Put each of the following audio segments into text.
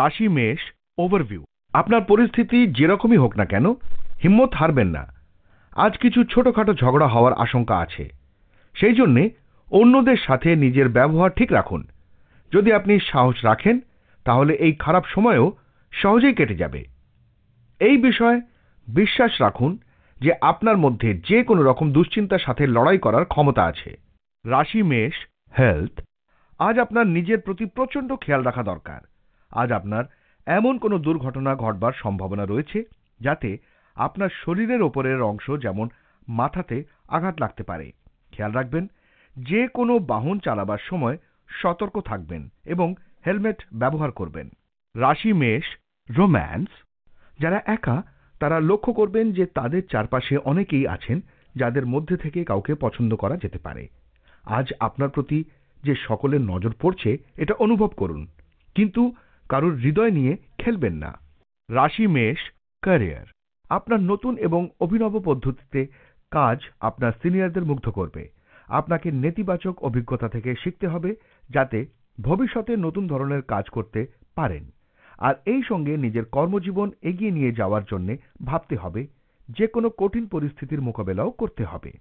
রাশি মেষ ওভারভিউ আপনার পরিস্থিতি যেরকমই হোক না কেন, হিম্মত হারবেন না। আজ কিছু ছোটখাটো ঝগড়া হওয়ার আশঙ্কা আছে। সেই জন্যে অন্যদের সাথে নিজের ব্যবহার ঠিক রাখুন। যদি আপনি সাহস রাখেন, তাহলে এই খারাপ সময়ও সহজেই কেটে যাবে। এই বিষয়ে বিশ্বাস রাখুন যে আপনার মধ্যে যে কোনো রকম দুশ্চিন্তার সাথে লড়াই করার ক্ষমতা আছে। রাশি মেষ হেলথ আজ আপনার নিজের প্রতি প্রচণ্ড খেয়াল রাখা দরকার। আজ আপনার এমন কোনো দুর্ঘটনা ঘটবার সম্ভাবনা রয়েছে যাতে আপনার শরীরের ওপরের অংশ যেমন মাথাতে আঘাত লাগতে পারে। খেয়াল রাখবেন, যে কোনো বাহন চালাবার সময় সতর্ক থাকবেন এবং হেলমেট ব্যবহার করবেন। রাশি, মেষ, রোম্যান্স, যারা একা, তারা লক্ষ্য করবেন যে তাদের চারপাশে অনেকেই আছেন যাদের মধ্যে থেকে কাউকে পছন্দ করা যেতে পারে। আজ আপনার প্রতি যে সকলের নজর পড়ছে, এটা অনুভব করুন। কিন্তু কারোর হৃদয় নিয়ে খেলবেন না। রাশি মেষ ক্যারিয়ার আপনার নতুন এবং অভিনব পদ্ধতিতে কাজ আপনার সিনিয়রদের মুগ্ধ করবে। আপনাকে নেতিবাচক অভিজ্ঞতা থেকে শিখতে হবে যাতে ভবিষ্যতে নতুন ধরনের কাজ করতে পারেন। আর এই সঙ্গে নিজের কর্মজীবন এগিয়ে নিয়ে যাওয়ার জন্য ভাবতে হবে যে কোনো কঠিন পরিস্থিতির মোকাবেলাও করতে হবে।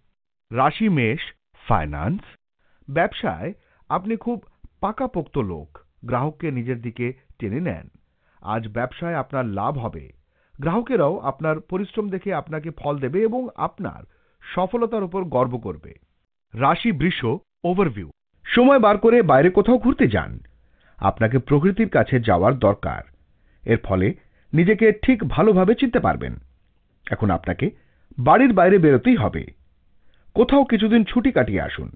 রাশি মেষ ফাইন্যান্স ব্যবসায় আপনি খুব পাকাপোক্ত লোক। গ্রাহককে নিজের দিকে টেনে নেন। আজ ব্যবসায় আপনার লাভ হবে। গ্রাহকেরাও আপনার পরিশ্রম দেখে আপনাকে ফল দেবে এবং আপনার সফলতার উপর গর্ব করবে। রাশি বৃষ ওভারভিউ সময় বার করে বাইরে কোথাও ঘুরতে যান। আপনাকে প্রকৃতির কাছে যাওয়ার দরকার। এর ফলে নিজেকে ঠিক ভালোভাবে চিনতে পারবেন। এখন আপনাকে বাড়ির বাইরে বেরোতেই হবে। কোথাও কিছুদিন ছুটি কাটিয়ে আসুন।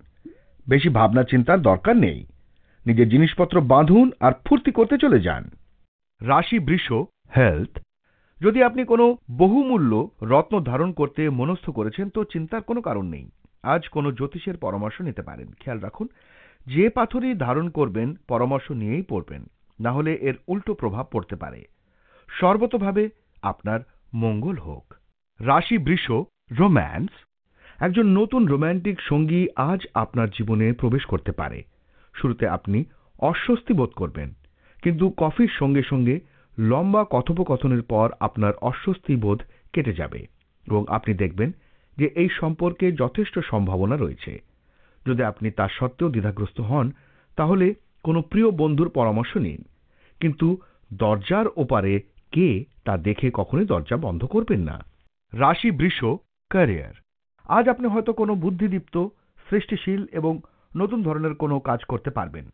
বেশি ভাবনা চিন্তার দরকার নেই। নিজের জিনিসপত্র বাঁধুন আর ফুর্তি করতে চলে যান। রাশি বৃষ হেলথ যদি আপনি কোনো বহুমূল্য রত্ন ধারণ করতে মনস্থ করেছেন, তো চিন্তার কোনো কারণ নেই। আজ কোনো জ্যোতিষের পরামর্শ নিতে পারেন। খেয়াল রাখুন, যে পাথরই ধারণ করবেন, পরামর্শ নিয়েই পড়বেন। না হলে এর উল্টো প্রভাব পড়তে পারে। সর্বতভাবে আপনার মঙ্গল হোক। রাশি বৃষ রোম্যান্স একজন নতুন রোম্যান্টিক সঙ্গী আজ আপনার জীবনে প্রবেশ করতে পারে। শুরুতে আপনি অস্বস্তি বোধ করবেন। কিন্তু কফির সঙ্গে সঙ্গে লম্বা কথোপকথনের পর আপনার অস্বস্তি বোধ কেটে যাবে এবং আপনি দেখবেন যে এই সম্পর্কে যথেষ্ট সম্ভাবনা রয়েছে। যদি আপনি তার সত্ত্বেও দ্বিধাগ্রস্ত হন, তাহলে কোনো প্রিয় বন্ধুর পরামর্শ নিন। কিন্তু দরজার ওপারে কে তা দেখে কখনোই দরজা বন্ধ করবেন না। রাশি বৃষ, ক্যারিয়ার। আজ আপনি হয়তো কোনো বুদ্ধিদীপ্ত, সৃষ্টিশীল এবং নতুন ধরনের কোনো কাজ করতে পারবেন।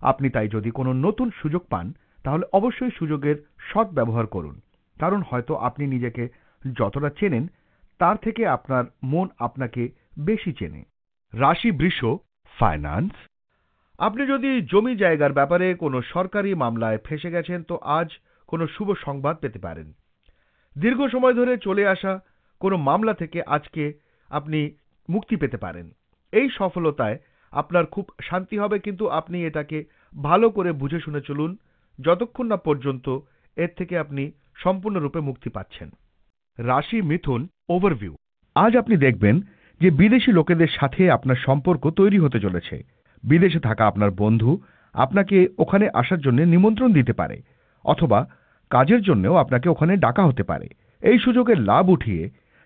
আপনি তাই যদি কোনো নতুন সুযোগ পান, তাহলে অবশ্যই সুযোগের সৎ ব্যবহার করুন। কারণ হয়তো আপনি নিজেকে যতটা চেনেন, তার থেকে আপনার মন আপনাকে বেশি চেনে। রাশি বৃষ, ফাইন্যান্স। আপনি যদি জমি জায়গার ব্যাপারে কোনো সরকারি মামলায় ফেসে গেছেন, তো আজ কোনো শুভ সংবাদ পেতে পারেন। দীর্ঘ সময় ধরে চলে আসা কোনো মামলা থেকে আজকে আপনি মুক্তি পেতে পারেন। এই সফলতায় আপনার খুব শান্তি হবে, কিন্তু আপনি এটাকে ভালো করে বুঝে শুনে চলুন। যতক্ষণ না পর্যন্ত এর থেকে আপনি সম্পূর্ণরূপে মুক্তি পাচ্ছেন। রাশি মিথুন ওভারভিউ আজ আপনি দেখবেন যে বিদেশি লোকেদের সাথে আপনার সম্পর্ক তৈরি হতে চলেছে। বিদেশে থাকা আপনার বন্ধু আপনাকে ওখানে আসার জন্য নিমন্ত্রণ দিতে পারে, অথবা কাজের জন্যও আপনাকে ওখানে ডাকা হতে পারে। এই সুযোগের লাভ উঠিয়ে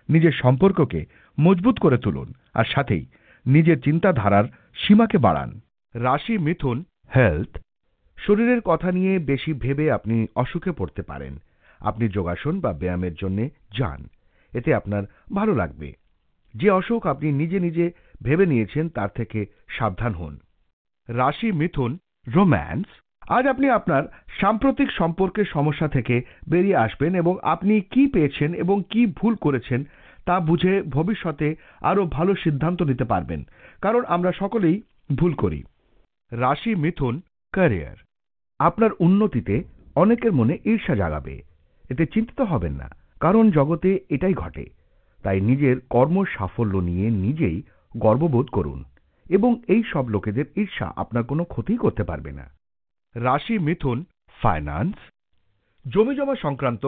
নিজের সম্পর্ককে মজবুত করে তুলুন। আর সাথেই নিজের চিন্তাধারার সীমাকে বাড়ান। রাশি মিথুন হেলথ শরীরের কথা নিয়ে বেশি ভেবে আপনি অসুখে পড়তে পারেন। আপনি যোগাসন বা ব্যায়ামের জন্য যান। এতে আপনার ভালো লাগবে। যে অসুখ আপনি নিজে নিজে ভেবে নিয়েছেন, তার থেকে সাবধান হন। রাশি মিথুন রোম্যান্স আজ আপনি আপনার সাম্প্রতিক সম্পর্কের সমস্যা থেকে বেরিয়ে আসবেন এবং আপনি কি পেয়েছেন এবং কি ভুল করেছেন তা বুঝে ভবিষ্যতে আরও ভালো সিদ্ধান্ত নিতে পারবেন, কারণ আমরা সকলেই ভুল করি। রাশি মিথুন, ক্যারিয়ার। আপনার উন্নতিতে অনেকের মনে ঈর্ষা জাগাবে। এতে চিন্তিত হবেন না, কারণ জগতে এটাই ঘটে। তাই নিজের কর্ম সাফল্য নিয়ে নিজেই গর্ববোধ করুন, এবং এই সব লোকেদের ঈর্ষা আপনার কোনো ক্ষতি করতে পারবে না। রাশি মিথুন, ফাইন্যান্স। জমি জমা সংক্রান্ত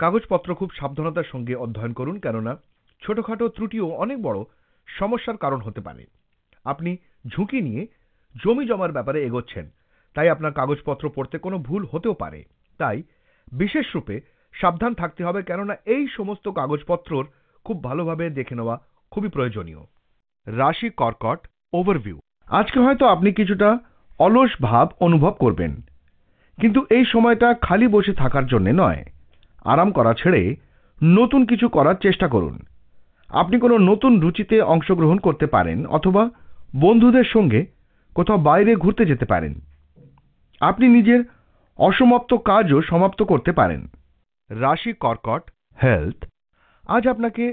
কাগজপত্র খুব সাবধানতার সঙ্গে অধ্যয়ন করুন, কেননা ছোটখাটো ত্রুটিও অনেক বড় সমস্যার কারণ হতে পারে। আপনি ঝুঁকি নিয়ে জমি জমার ব্যাপারে এগোচ্ছেন, তাই আপনার কাগজপত্র পড়তে কোনো ভুল হতেও পারে। তাই বিশেষ রূপে সাবধান থাকতে হবে, কেননা এই সমস্ত কাগজপত্রর খুব ভালোভাবে দেখে নেওয়া খুবই প্রয়োজনীয়। রাশি কর্কট ওভারভিউ আজকে হয়তো আপনি কিছুটা অলস ভাব অনুভব করবেন, কিন্তু এই সময়টা খালি বসে থাকার জন্য নয়। আরাম করা ছেড়ে নতুন কিছু করার চেষ্টা করুন। আপনি কোনো নতুন রুচিতে অংশগ্রহণ করতে পারেন অথবা বন্ধুদের সঙ্গে কোথাও বাইরে ঘুরতে যেতে পারেন। আপনি নিজের অসমাপ্ত কাজও সমাপ্ত করতে পারেন। রাশি কর্কট হেলথ আজ আপনাকে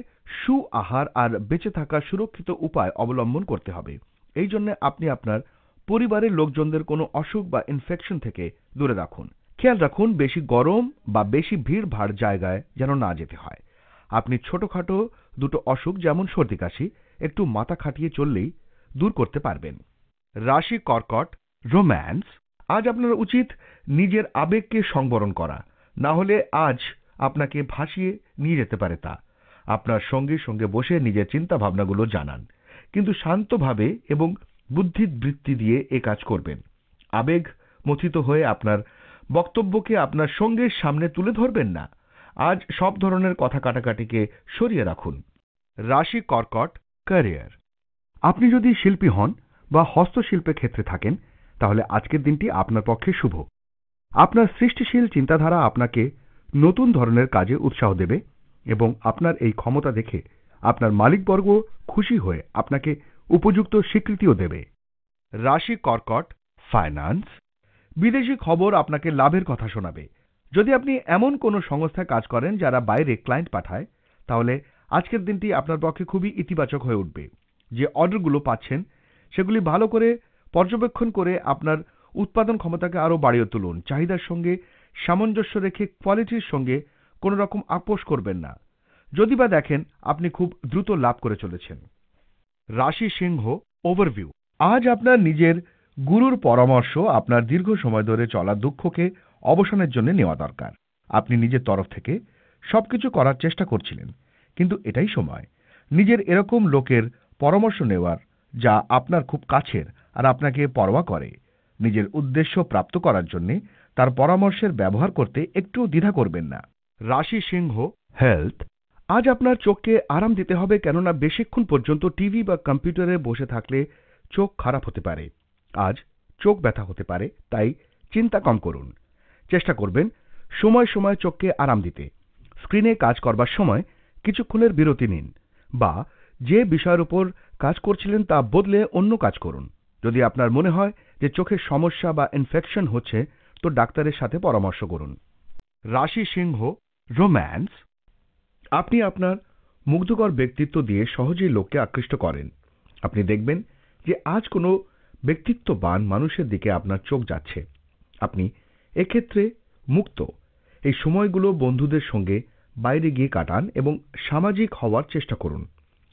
সু আহার আর বেঁচে থাকার সুরক্ষিত উপায় অবলম্বন করতে হবে। এই জন্য আপনি আপনার পরিবারের লোকজনদের কোনো অসুখ বা ইনফেকশন থেকে দূরে রাখুন। খেয়াল রাখুন, বেশি গরম বা বেশি ভিড় ভাড় জায়গায় যেন না যেতে হয়। আপনি ছোটখাটো দুটো অসুখ, যেমন সর্দি কাশি, একটু মাথা খাটিয়ে চললেই দূর করতে পারবেন। রাশি কর্কট, রোম্যান্স, আজ আপনার উচিত নিজের আবেগকে সংবরণ করা। না হলে আজ আপনাকে ভাসিয়ে নিয়ে যেতে পারে তা। আপনার সঙ্গে সঙ্গে বসে নিজের চিন্তা ভাবনাগুলো জানান। কিন্তু শান্তভাবে এবং বুদ্ধিবৃত্তি দিয়ে এ কাজ করবেন। আবেগ মথিত হয়ে আপনার বক্তব্যকে আপনার সঙ্গের সামনে তুলে ধরবেন না। আজ সব ধরনের কথা কাটাকাটিকে সরিয়ে রাখুন। রাশি কর্কট, ক্যারিয়ার। আপনি যদি শিল্পী হন বা হস্তশিল্পের ক্ষেত্রে থাকেন, তাহলে আজকের দিনটি আপনার পক্ষে শুভ। আপনার সৃষ্টিশীল চিন্তাধারা আপনাকে নতুন ধরনের কাজে উৎসাহ দেবে এবং আপনার এই ক্ষমতা দেখে আপনার মালিকবর্গ খুশি হয়ে আপনাকে উপযুক্ত স্বীকৃতিও দেবে। রাশি কর্কট, ফাইন্যান্স। বিদেশি খবর আপনাকে লাভের কথা শোনাবে। যদি আপনি এমন কোনো সংস্থায় কাজ করেন যারা বাইরে ক্লায়েন্ট পাঠায়, তাহলে আজকের দিনটি আপনার পক্ষে খুবই ইতিবাচক হয়ে উঠবে। যে অর্ডারগুলো পাচ্ছেন, সেগুলি ভালো করে পর্যবেক্ষণ করে আপনার উৎপাদন ক্ষমতাকে আরও বাড়িয়ে তুলুন। চাহিদার সঙ্গে সামঞ্জস্য রেখে কোয়ালিটির সঙ্গে কোনো রকম আপোষ করবেন না। যদি বা দেখেন আপনি খুব দ্রুত লাভ করে চলেছেন। রাশি সিংহ ওভারভিউ আজ আপনার নিজের গুরুর পরামর্শ আপনার দীর্ঘ সময় ধরে চলা দুঃখকে অবসানের জন্য নেওয়া দরকার। আপনি নিজের তরফ থেকে সবকিছু করার চেষ্টা করছিলেন, কিন্তু এটাই সময়। নিজের এরকম লোকের পরামর্শ নেওয়ার যা আপনার খুব কাছের আর আপনাকে পরোয়া করে। নিজের উদ্দেশ্য প্রাপ্ত করার জন্য তার পরামর্শের ব্যবহার করতে একটু দ্বিধা করবেন না। রাশি সিংহ, হেলথ, আজ আপনার চোখকে আরাম দিতে হবে কেননা বেশিক্ষণ পর্যন্ত টিভি বা কম্পিউটারে বসে থাকলে চোখ খারাপ হতে পারে। আজ চোখ ব্যথা হতে পারে, তাই চিন্তা কম করুন। চেষ্টা করবেন সময় সময় চোখকে আরাম দিতে। স্ক্রিনে কাজ করবার সময় কিছুক্ষণের বিরতি নিন বা যে বিষয়ের উপর কাজ করছিলেন তা বদলে অন্য কাজ করুন। যদি আপনার মনে হয় যে চোখের সমস্যা বা ইনফেকশন হচ্ছে, তো ডাক্তারের সাথে পরামর্শ করুন। রাশি সিংহ রোম্যান্স আপনি আপনার মুগ্ধকর ব্যক্তিত্ব দিয়ে সহজেই লোককে আকৃষ্ট করেন। আপনি দেখবেন যে আজ কোনো ব্যক্তিত্ববান মানুষের দিকে আপনার চোখ যাচ্ছে। আপনি এক্ষেত্রে মুক্ত। এই সময়গুলো বন্ধুদের সঙ্গে বাইরে গিয়ে কাটান এবং সামাজিক হওয়ার চেষ্টা করুন।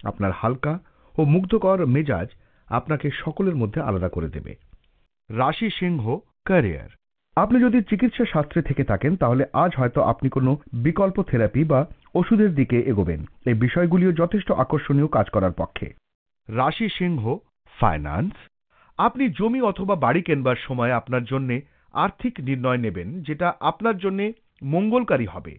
আপনার হালকা ও মুগ্ধকর মেজাজ আপনাকে সকলের মধ্যে আলাদা করে দেবে। রাশি সিংহ, ক্যারিয়ার। আপনি যদি চিকিৎসা শাস্ত্রে থেকে থাকেন, তাহলে আজ হয়তো আপনি কোনো বিকল্প থেরাপি বা ওষুধের দিকে এগোবেন। এই বিষয়গুলিও যথেষ্ট আকর্ষণীয় কাজ করার পক্ষে। রাশি সিংহ, ফাইন্যান্স। আপনি জমি অথবা বাড়ি কেনবার সময় আপনার জন্যে আর্থিক নির্ণয় নেবেন, যেটা আপনার জন্যে মঙ্গলকারী হবে।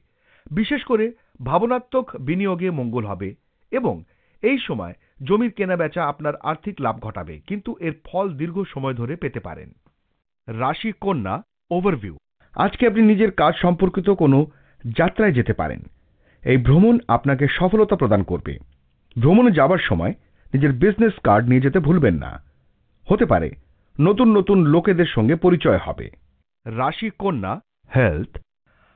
বিশেষ করে ভাবনাত্মক বিনিয়োগে মঙ্গল হবে এবং এই সময় জমির কেনাবেচা আপনার আর্থিক লাভ ঘটাবে, কিন্তু এর ফল দীর্ঘ সময় ধরে পেতে পারেন। রাশি কন্যা ওভারভিউ আজকে আপনি নিজের কাজ সম্পর্কিত কোনো যাত্রায় যেতে পারেন। এই ভ্রমণ আপনাকে সফলতা প্রদান করবে। ভ্রমণে যাবার সময় নিজের বিজনেস কার্ড নিয়ে যেতে ভুলবেন না। হতে পারে। নতুন নতুন লোকেদের সঙ্গে পরিচয় হবে। রাশি কন্যা হেলথ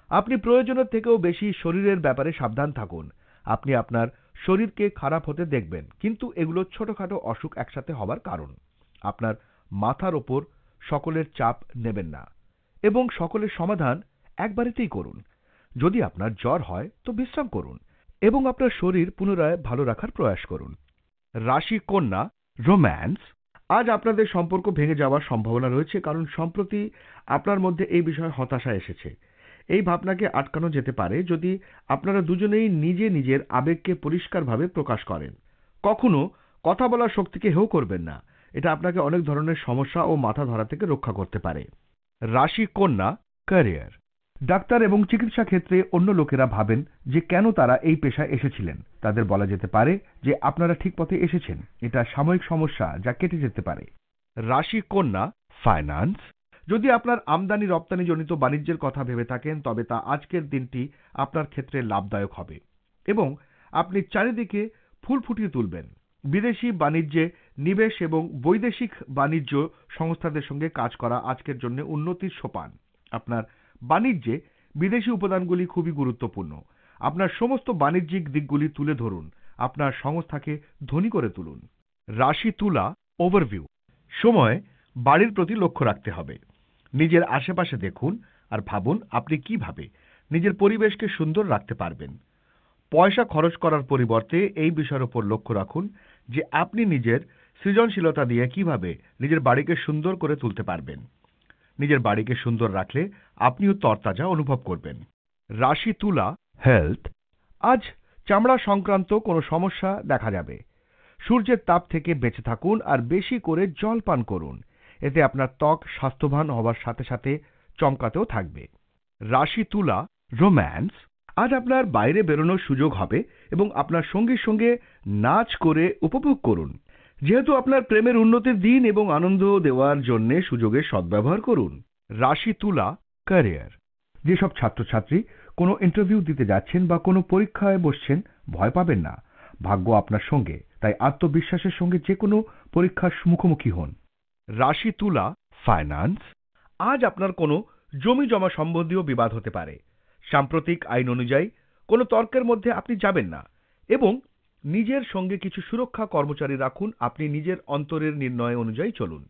আপনি প্রয়োজনের থেকেও বেশি শরীরের ব্যাপারে সাবধান থাকুন। আপনি আপনার শরীরকে খারাপ হতে দেখবেন কিন্তু এগুলো ছোটখাটো অসুখ একসাথে হবার কারণ। আপনার মাথার ওপর সকলের চাপ নেবেন না এবং সকলের সমাধান একবারেতেই করুন। যদি আপনার জ্বর হয় তো বিশ্রাম করুন এবং আপনার শরীর পুনরায় ভালো রাখার প্রয়াস করুন। রাশি কন্যা রোম্যান্স আজ আপনাদের সম্পর্ক ভেঙে যাওয়ার সম্ভাবনা রয়েছে, কারণ সম্প্রতি আপনার মধ্যে এই বিষয়ে হতাশা এসেছে। এই ভাবনাকে আটকানো যেতে পারে যদি আপনারা দুজনেই নিজে নিজের আবেগকে পরিষ্কারভাবে প্রকাশ করেন। কখনো কথা বলার শক্তিকে হেও করবেন না। এটা আপনাকে অনেক ধরনের সমস্যা ও মাথা ধরা থেকে রক্ষা করতে পারে। রাশি কন্যা, ক্যারিয়ার। ডাক্তার এবং চিকিৎসা ক্ষেত্রে অন্য লোকেরা ভাবেন যে কেন তারা এই পেশায় এসেছিলেন। তাদের বলা যেতে পারে যে আপনারা ঠিক পথে এসেছেন। এটা সাময়িক সমস্যা যা কেটে যেতে পারে। রাশি কন্যা ফাইন্যান্স যদি আপনার আমদানি রপ্তানি জনিত বাণিজ্যের কথা ভেবে থাকেন, তবে তা আজকের দিনটি আপনার ক্ষেত্রে লাভদায়ক হবে। এবং আপনি চারিদিকে ফুল ফুটিয়ে তুলবেন। বিদেশি বাণিজ্যে নিবেশ এবং বৈদেশিক বাণিজ্য সংস্থাদের সঙ্গে কাজ করা আজকের জন্য উন্নতির সোপান। আপনার বাণিজ্যে বিদেশি উপাদানগুলি খুবই গুরুত্বপূর্ণ। আপনার সমস্ত বাণিজ্যিক দিকগুলি তুলে ধরুন। আপনার সংস্থাকে ধনী করে তুলুন। রাশি তুলা ওভারভিউ সময় বাড়ির প্রতি লক্ষ্য রাখতে হবে। নিজের আশেপাশে দেখুন আর ভাবুন আপনি কীভাবে নিজের পরিবেশকে সুন্দর রাখতে পারবেন। পয়সা খরচ করার পরিবর্তে এই বিষয়ের উপর লক্ষ্য রাখুন যে আপনি নিজের সৃজনশীলতা দিয়ে কীভাবে নিজের বাড়িকে সুন্দর করে তুলতে পারবেন। নিজের বাড়িকে সুন্দর রাখলে আপনিও তরতাজা অনুভব করবেন। রাশি তুলা হেলথ আজ চামড়া সংক্রান্ত কোনো সমস্যা দেখা যাবে। সূর্যের তাপ থেকে বেঁচে থাকুন আর বেশি করে জল পান করুন। এতে আপনার ত্বক স্বাস্থ্যবান হওয়ার সাথে সাথে চমকাতেও থাকবে। রাশি তুলা রোম্যান্স আজ আপনার বাইরে বেরোনোর সুযোগ হবে এবং আপনার সঙ্গীর সঙ্গে নাচ করে উপভোগ করুন। যেহেতু আপনার প্রেমের উন্নতির দিন এবং আনন্দ দেওয়ার জন্য সুযোগের সদ্ব্যবহার করুন। রাশি তুলা ক্যারিয়ার যেসব ছাত্রছাত্রী কোনো ইন্টারভিউ দিতে যাচ্ছেন বা কোনো পরীক্ষায় বসছেন, ভয় পাবেন না। ভাগ্য আপনার সঙ্গে, তাই আত্মবিশ্বাসের সঙ্গে যে কোনো পরীক্ষার মুখোমুখি হন। রাশি তুলা ফাইন্যান্স আজ আপনার কোনো জমি জমা সম্বন্ধীয় বিবাদ হতে পারে। সাম্প্রতিক আইন অনুযায়ী, কোনো তর্কের মধ্যে আপনি যাবেন না। এবং নিজের সঙ্গে কিছু সুরক্ষা কর্মচারী রাখুন, আপনি নিজের অন্তরের নির্ণয় অনুযায়ী চলুন।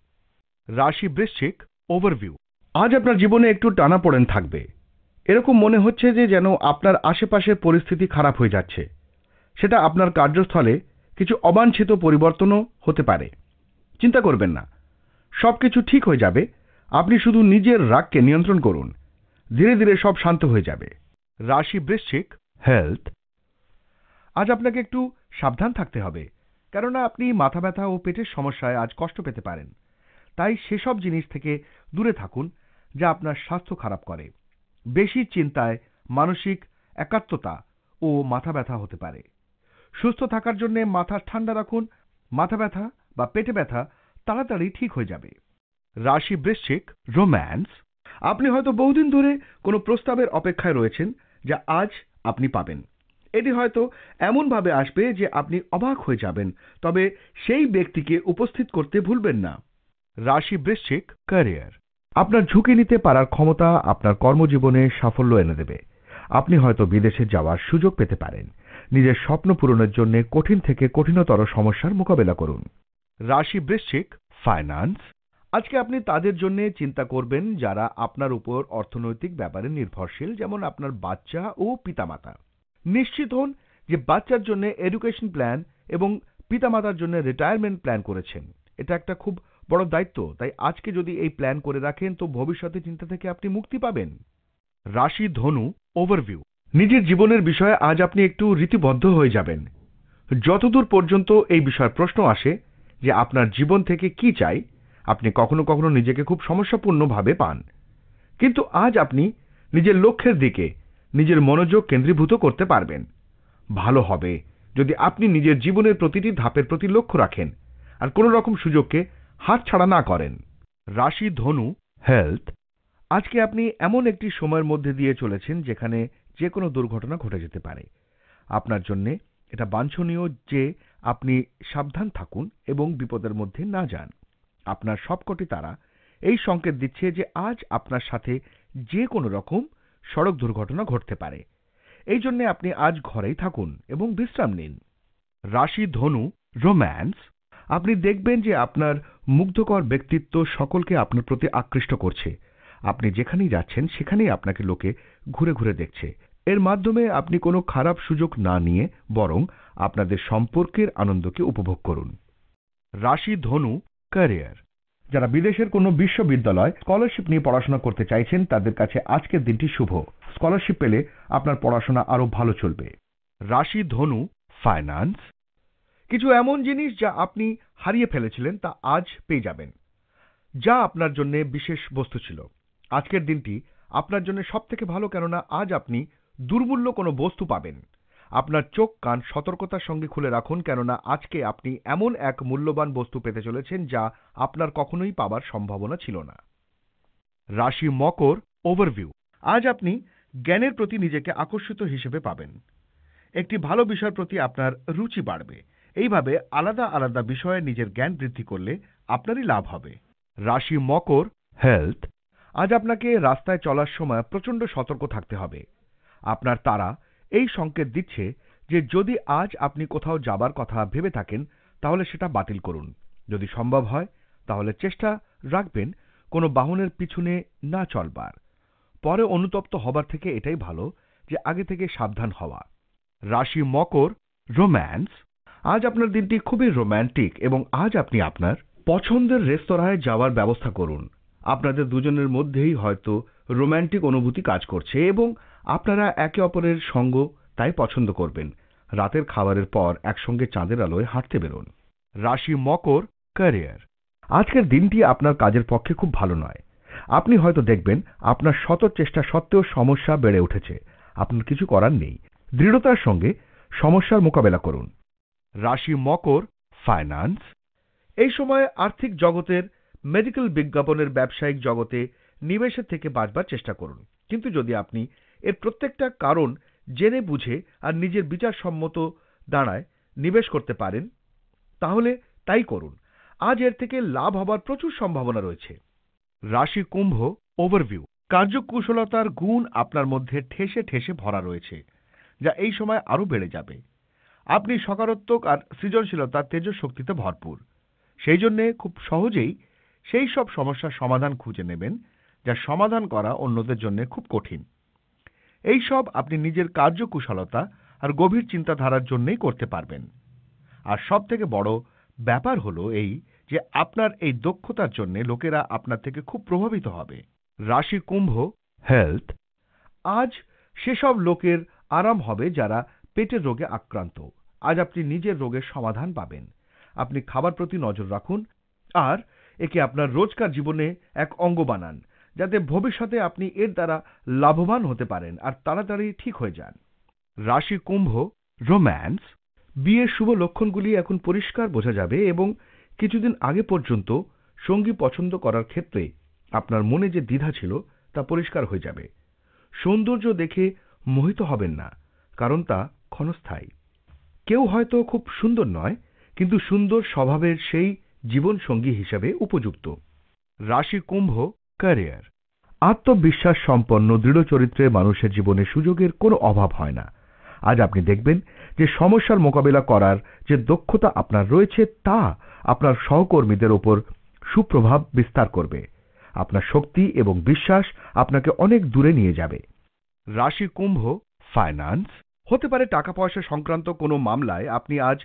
রাশি বৃশ্চিক ওভারভিউ আজ আপনার জীবনে একটু টানাপোড়েন থাকবে। এরকম মনে হচ্ছে যে যেন আপনার আশেপাশের পরিস্থিতি খারাপ হয়ে যাচ্ছে। সেটা আপনার কার্যস্থলে কিছু অবাঞ্ছিত পরিবর্তনও হতে পারে। চিন্তা করবেন না। সবকিছু ঠিক হয়ে যাবে। আপনি শুধু নিজের রাগকে নিয়ন্ত্রণ করুন। ধীরে ধীরে সব শান্ত হয়ে যাবে। রাশি বৃশ্চিক হেলথ আজ আপনাকে একটু সাবধান থাকতে হবে। কেননা আপনি মাথা ব্যথা ও পেটের সমস্যায় আজ কষ্ট পেতে পারেন। তাই সেসব জিনিস থেকে দূরে থাকুন। যা আপনার স্বাস্থ্য খারাপ করে। বেশি চিন্তায়, মানসিক একাত্মতা ও মাথা ব্যথা হতে পারে। সুস্থ থাকার জন্য মাথা ঠান্ডা রাখুন। মাথা ব্যথা বা পেটে ব্যথা তাড়াতাড়ি ঠিক হয়ে যাবে। রাশি বৃশ্চিক রোম্যান্স। আপনি হয়তো বহুদিন ধরে কোনো প্রস্তাবের অপেক্ষায় রয়েছেন যা আজ আপনি পাবেন। এটি হয়তো এমনভাবে আসবে যে আপনি অবাক হয়ে যাবেন, তবে সেই ব্যক্তিকে উপস্থিত করতে ভুলবেন না। রাশি বৃশ্চিক ক্যারিয়ার। আপনার ঝুঁকি নিতে পারার ক্ষমতা আপনার কর্মজীবনে সাফল্য এনে দেবে। আপনি হয়তো বিদেশে যাওয়ার সুযোগ পেতে পারেন। নিজের স্বপ্ন পূরণের জন্য কঠিন থেকে কঠিনতর সমস্যার মোকাবেলা করুন। রাশি বৃশ্চিক ফাইন্যান্স আজকে আপনি তাদের জন্য চিন্তা করবেন যারা আপনার উপর অর্থনৈতিক ব্যাপারে নির্ভরশীল, যেমন আপনার বাচ্চা ও পিতামাতা। নিশ্চিত হন যে বাচ্চার জন্য এডুকেশন প্ল্যান এবং পিতামাতার জন্য রিটায়ারমেন্ট প্ল্যান করেছেন। এটা একটা খুব বড় দায়িত্ব। তাই আজকে যদি এই প্ল্যান করে রাখেন, তো ভবিষ্যতে চিন্তা থেকে আপনি মুক্তি পাবেন। রাশি ধনু ওভারভিউ নিজের জীবনের বিষয়ে আজ আপনি একটু রীতিবদ্ধ হয়ে যাবেন। যতদূর পর্যন্ত এই বিষয়ে প্রশ্ন আসে যে আপনার জীবন থেকে কি চাই, আপনি কখনো কখনো নিজেকে খুব সমস্যাপূর্ণভাবে পান। কিন্তু আজ আপনি নিজের লক্ষ্যের দিকে, নিজের মনোযোগ কেন্দ্রীভূত করতে পারবেন। ভালো হবে যদি আপনি নিজের জীবনের প্রতিটি ধাপের প্রতি লক্ষ্য রাখেন। আর কোনো রকম সুযোগকে হাতছাড়া না করেন। রাশি ধনু, হেলথ, আজকে আপনি এমন একটি সময়ের মধ্যে দিয়ে চলেছেন যেখানে যে কোনো দুর্ঘটনা ঘটে যেতে পারে। আপনার জন্যে এটা বাঞ্ছনীয় যে আপনি সাবধান থাকুন এবং বিপদের মধ্যে না যান। আপনার সবকটি তারা এই সংকেত দিচ্ছে যে আজ আপনার সাথে যে কোনো রকম সড়ক দুর্ঘটনা ঘটতে পারে। এই জন্য আপনি আজ ঘরেই থাকুন এবং বিশ্রাম নিন। রাশি ধনু, রোম্যান্স, আপনি দেখবেন যে আপনার মুগ্ধকর ব্যক্তিত্ব সকলকে আপনার প্রতি আকৃষ্ট করছে। আপনি যেখানেই যাচ্ছেন, সেখানেই আপনাকে লোকে ঘুরে ঘুরে দেখছে। এর মাধ্যমে আপনি কোনো খারাপ সুযোগ না নিয়ে বরং আপনাদের সম্পর্কের আনন্দকে উপভোগ করুন। রাশি ধনু, ক্যারিয়ার। যারা বিদেশের কোনো বিশ্ববিদ্যালয় স্কলারশিপ নিয়ে পড়াশোনা করতে চাইছেন, তাদের কাছে আজকের দিনটি শুভ। স্কলারশিপ পেলে আপনার পড়াশোনা আরও ভালো চলবে। রাশি ধনু, ফাইন্যান্স। কিছু এমন জিনিস যা আপনি হারিয়ে ফেলেছিলেন তা আজ পেয়ে যাবেন, যা আপনার জন্য বিশেষ বস্তু ছিল। আজকের দিনটি আপনার জন্য সবথেকে ভালো কেননা আজ আপনি দুর্মূল্য কোনো বস্তু পাবেন। আপনার চোখ, কান সতর্কতার সঙ্গে খুলে রাখুন কেননা আজকে আপনি এমন এক মূল্যবান বস্তু পেতে চলেছেন যা আপনার কখনোই পাবার সম্ভাবনা ছিল না। রাশি মকর ওভারভিউ। আজ আপনি জ্ঞানের প্রতি নিজেকে আকর্ষিত হিসেবে পাবেন। একটি ভালো বিষয়ের প্রতি আপনার রুচি বাড়বে। এইভাবে আলাদা আলাদা বিষয়ে নিজের জ্ঞান বৃদ্ধি করলে আপনারই লাভ হবে। রাশি মকর হেলথ আজ আপনাকে রাস্তায় চলার সময় প্রচণ্ড সতর্ক থাকতে হবে। আপনার তারা এই সংকেত দিচ্ছে যে যদি আজ আপনি কোথাও যাবার কথা ভেবে থাকেন, তাহলে সেটা বাতিল করুন। যদি সম্ভব হয়, তাহলে চেষ্টা রাখবেন কোনো বাহনের পিছনে না চলবার। পরে অনুতপ্ত হবার থেকে এটাই ভালো যে আগে থেকে সাবধান হওয়া। রাশি মকর রোম্যান্স আজ আপনার দিনটি খুবই রোম্যান্টিক এবং আজ আপনি আপনার পছন্দের রেস্তোরাঁয় যাওয়ার ব্যবস্থা করুন। আপনাদের দুজনের মধ্যেই হয়তো রোম্যান্টিক অনুভূতি কাজ করছে এবং আপনারা একে অপরের সঙ্গ তাই পছন্দ করবেন। রাতের খাবারের পর একসঙ্গে চাঁদের আলোয় হাঁটতে বেরোন। রাশি মকর ক্যারিয়ার। আজকের দিনটি আপনার কাজের পক্ষে খুব ভালো নয়। আপনি হয়তো দেখবেন আপনার শত চেষ্টা সত্ত্বেও সমস্যা বেড়ে উঠেছে। আপনার কিছু করার নেই। দৃঢ়তার সঙ্গে সমস্যার মোকাবেলা করুন। রাশি মকর ফাইন্যান্স এই সময়ে আর্থিক জগতের মেডিকেল বিজ্ঞাপনের ব্যবসায়িক জগতে নিবেশের থেকে বাঁচবার চেষ্টা করুন। কিন্তু যদি আপনি এর প্রত্যেকটা কারণ জেনে বুঝে আর নিজের বিচারসম্মত দাঁড়ায় নিবেশ করতে পারেন, তাহলে তাই করুন। আজ এর থেকে লাভ হবার প্রচুর সম্ভাবনা রয়েছে। রাশি কুম্ভ ওভারভিউ কার্যকুশলতার গুণ আপনার মধ্যে ঠেসে ঠেসে ভরা রয়েছে, যা এই সময় আরও বেড়ে যাবে। আপনি সকারাত্মক আর সৃজনশীলতার তেজস্ব শক্তিতে ভরপুর। সেই জন্যে খুব সহজেই সেই সব সমস্যার সমাধান খুঁজে নেবেন, যা সমাধান করা অন্যদের জন্য খুব কঠিন। এই সব আপনি নিজের কার্যকুশলতা আর গভীর চিন্তাধারার জন্যই করতে পারবেন। আর সব থেকে বড় ব্যাপার হলো এই যে আপনার এই দক্ষতার জন্য লোকেরা আপনার থেকে খুব প্রভাবিত হবে। রাশি কুম্ভ, হেলথ, আজ সেসব লোকের আরাম হবে যারা পেটের রোগে আক্রান্ত। আজ আপনি নিজের রোগের সমাধান পাবেন। আপনি খাবার প্রতি নজর রাখুন আর একে আপনার রোজকার জীবনে এক অঙ্গ বানান, যাতে ভবিষ্যতে আপনি এর দ্বারা লাভবান হতে পারেন আর তাড়াতাড়ি ঠিক হয়ে যান। রাশি কুম্ভ, রোম্যান্স, বিয়ের শুভ লক্ষণগুলি এখন পরিষ্কার বোঝা যাবে এবং কিছুদিন আগে পর্যন্ত সঙ্গী পছন্দ করার ক্ষেত্রে আপনার মনে যে দ্বিধা ছিল তা পরিষ্কার হয়ে যাবে। সৌন্দর্য দেখে মোহিত হবেন না, কারণ তা ক্ষণস্থায়ী। কেউ হয়তো খুব সুন্দর নয়, কিন্তু সুন্দর স্বভাবের সেই জীবন সঙ্গী হিসাবে উপযুক্ত। রাশি কুম্ভ, ক্যারিয়ার। আত্মবিশ্বাস সম্পন্ন, দৃঢ় চরিত্রের মানুষের জীবনে সুযোগের কোনো অভাব হয় না। আজ আপনি দেখবেন যে সমস্যার মোকাবিলা করার যে দক্ষতা আপনার রয়েছে, তা আপনার সহকর্মীদের উপর সুপ্রভাব বিস্তার করবে। আপনার শক্তি এবং বিশ্বাস আপনাকে অনেক দূরে নিয়ে যাবে। রাশি কুম্ভ, ফাইন্যান্স। হতে পারে টাকা পয়সা সংক্রান্ত কোনো মামলায় আপনি আজ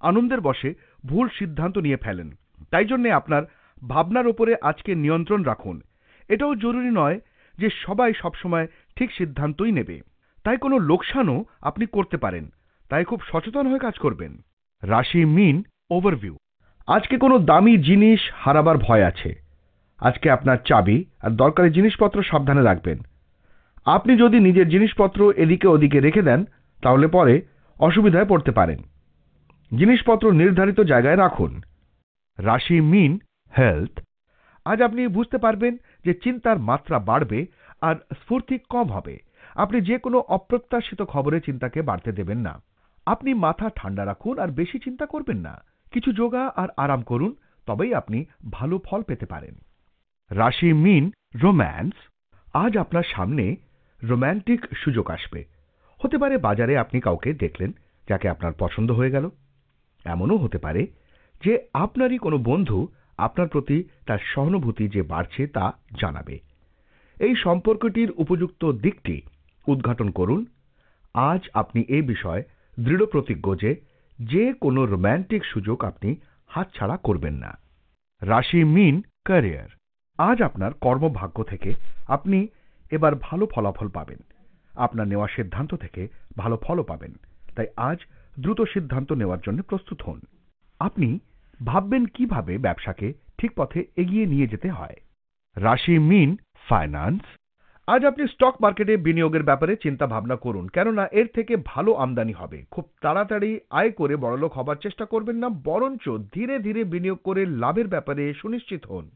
আনন্দের বশে ভুল সিদ্ধান্ত নিয়ে ফেলেন। তাই জন্যে আপনার ভাবনার উপরে আজকে নিয়ন্ত্রণ রাখুন। এটাও জরুরি নয় যে সবাই সবসময় ঠিক সিদ্ধান্তই নেবে। তাই কোনো লোকসানও আপনি করতে পারেন। তাই খুব সচেতন হয়ে কাজ করবেন। রাশি মিন ওভারভিউ। আজকে কোনো দামি জিনিস হারাবার ভয় আছে। আজকে আপনার চাবি আর দরকারি জিনিসপত্র সাবধানে রাখবেন। আপনি যদি নিজের জিনিসপত্র এদিকে ওদিকে রেখে দেন তাহলে পরে অসুবিধায় পড়তে পারেন। জিনিসপত্র নির্ধারিত জায়গায় রাখুন। রাশি মিন হেলথ আজ আপনি বুঝতে পারবেন যে চিন্তার মাত্রা বাড়বে আর স্ফূর্তি কম হবে। আপনি যে কোনো অপ্রত্যাশিত খবরে চিন্তাকে বাড়তে দেবেন না। আপনি মাথা ঠান্ডা রাখুন আর বেশি চিন্তা করবেন না। কিছু যোগা আর আরাম করুন, তবেই আপনি ভালো ফল পেতে পারেন। রাশি মিন রোম্যান্স আজ আপনার সামনে রোম্যান্টিক সুযোগ আসবে। হতে পারে বাজারে আপনি কাউকে দেখলেন যাকে আপনার পছন্দ হয়ে গেল। এমনও হতে পারে যে আপনারই কোনো বন্ধু আপনার প্রতি তার সহানুভূতি যে বাড়ছে তা জানাবে। এই সম্পর্কটির উপযুক্ত দিকটি উদ্ঘাটন করুন। আজ আপনি এ বিষয়ে দৃঢ় প্রতিজ্ঞ যে যে কোনো রোম্যান্টিক সুযোগ আপনি হাতছাড়া করবেন না। রাশি মিন ক্যারিয়ার। আজ আপনার কর্মভাগ্য থেকে আপনি এবার ভালো ফলাফল পাবেন। আপনার নেওয়া সিদ্ধান্ত থেকে ভালো ফলও পাবেন। তাই আজ দ্রুত সিদ্ধান্ত নেওয়ার জন্য প্রস্তুত হন। আপনি ভাববেন কীভাবে ব্যবসাকে ঠিক পথে এগিয়ে নিয়ে যেতে হয়। রাশি মিন ফাইন্যান্স। আজ আপনি স্টক মার্কেটে বিনিয়োগের ব্যাপারে চিন্তা ভাবনা করুন, কেননা এর থেকে ভালো আমদানি হবে। খুব তাড়াতাড়ি আয় করে বড়লোক হবার চেষ্টা করবেন না, বরঞ্চ ধীরে ধীরে বিনিয়োগ করে লাভের ব্যাপারে সুনিশ্চিত হন।